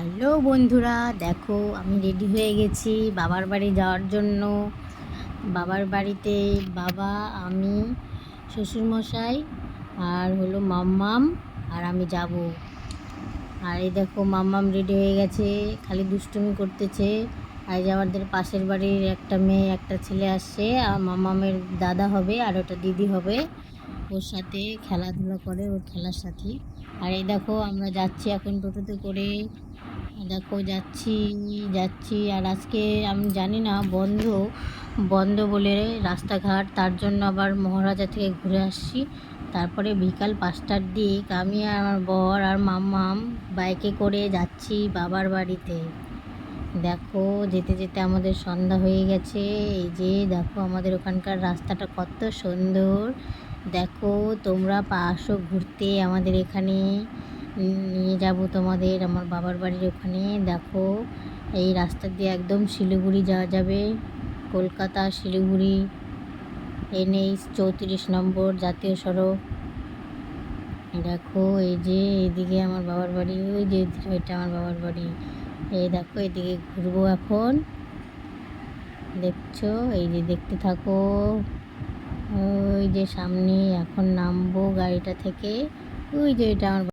Hello বন্ধুরা, দেখো আমি রেডি হয়ে গেছি বাবার বাড়ি যাওয়ার জন্য। বাবার বাড়িতে বাবা, আমি, শ্বশুরমশাই আর হলো মাম্মাম আর আমি যাব। আর এই দেখো মাম্মাম রেডি হয়ে গেছে, খালি দুষ্টুমি করতেছে। আর যে আমাদের পাশের বাড়ির একটা মেয়ে, একটা ছেলে আসছে, আর মাম্মামের দাদা হবে আর ওটা দিদি হবে। ওর সাথে খেলাধুলা করে, ওর খেলার সাথী। আর এই দেখো আমরা যাচ্ছি এখন টোটোতে করে। দেখো, যাচ্ছি যাচ্ছি। আর আজকে আমি জানি না, বন্ধ। বন্ধ বলে রাস্তাঘাট। তার জন্য আবার মহারাজা থেকে ঘুরে আসছি। তারপরে বিকাল পাঁচটার দিক। আমি আর আমার বর আর মাম্মাম বাইকে করে যাচ্ছি বাবার বাড়িতে। দেখো, যেতে যেতে আমাদের সন্ধ্যা হয়ে গেছে। এই যে দেখো, আমাদের ওখানকার রাস্তাটা কত সুন্দর। দেখো, তোমরা পাশো ঘুরতে আমাদের এখানে নিয়ে যাব তোমাদের, আমার বাবার বাড়ির ওখানে। দেখো, এই রাস্তা দিয়ে একদম শিলিগুড়ি যাওয়া যাবে। কলকাতা, শিলিগুড়ি, এনএইচ, চৌত্রিশ নম্বর জাতীয় সড়ক। দেখো, এই যে এইদিকে আমার বাবার বাড়ি, ওই যে ওইটা আমার বাবার বাড়ি। এই দেখো, এদিকে ঘুরবো এখন। দেখছ? এই যে দেখতে থাকো। ওই যে সামনে এখন নামবো গাড়িটা থেকে। ওই যে এটা আমার